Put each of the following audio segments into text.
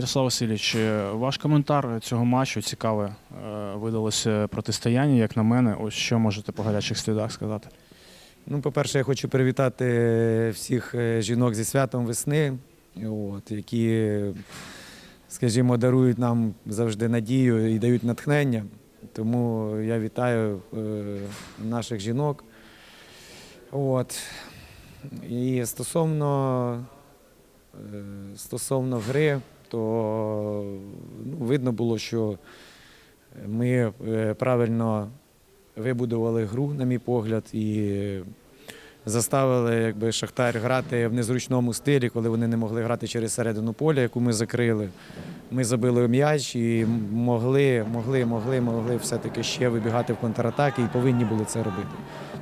Ярослав Васильович, е, ваш коментар цього матчу цікаве видалося протистояння, як на мене. Ось що можете по гарячих слідах сказати? Ну, по-перше, я хочу привітати всіх е, жінок зі святом весни, от, які, скажімо, дарують нам завжди надію і дають натхнення. Тому я вітаю е, наших жінок. От. І стосовно, стосовно гри, то ну, видно було, що ми е, правильно вибудували гру, на мій погляд, і заставили якби, Шахтар грати в незручному стилі, коли вони не могли грати через середину поля, яку ми закрили. Ми забили м'яч і могли, могли, могли, могли все-таки ще вибігати в контратаки і повинні були це робити.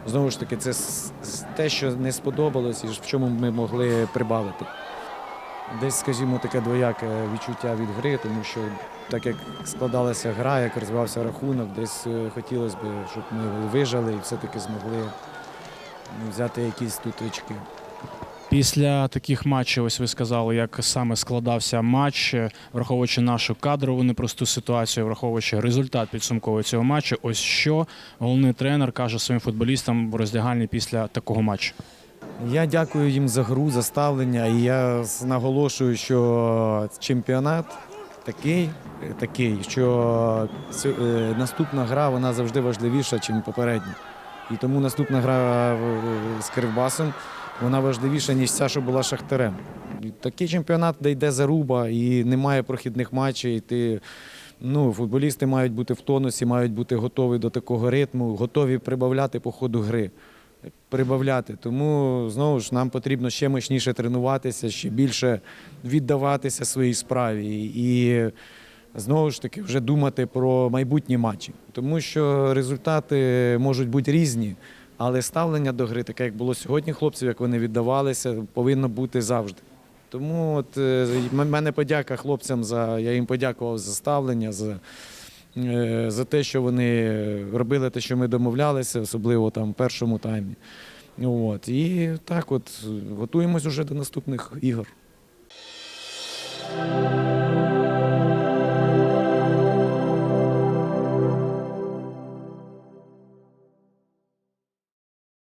Знову ж таки, це те, що не сподобалось, і в чому ми могли прибавити. Десь, скажімо, таке двояке відчуття від гри, тому що так як складалася гра, як розвивався рахунок, десь е, хотілося б, щоб ми вижили і все-таки змогли ну, взяти якісь тут очки. Після таких матчів, ось ви сказали, як саме складався матч, е, враховуючи нашу кадрову непросту ситуацію, враховуючи результат підсумкового цього матчу. Ось що головний тренер каже своїм футболістам в роздягальні після такого матчу. Я дякую їм за гру, за ставлення, і я наголошую, що чемпіонат такий, такий що е, наступна гра вона завжди важливіша, ніж попередня. І тому наступна гра з Кривбасом вона важливіша, ніж ця, що була Шахтарем. Такий чемпіонат, де йде заруба і немає прохідних матчів. Ти, ну, футболісти мають бути в тонусі, мають бути готові до такого ритму, готові прибавляти по ходу гри прибавляти. Тому знову ж нам потрібно ще мощніше тренуватися, ще більше віддаватися своїй справі і знову ж таки вже думати про майбутні матчі. Тому що результати можуть бути різні, але ставлення до гри, таке як було сьогодні, хлопців, як вони віддавалися, повинно бути завжди. Тому от е, мене подяка хлопцям за я їм подякував за ставлення, за, за те, що вони робили те, що ми домовлялися, особливо там в першому таймі. От. І так от готуємось уже до наступних ігор.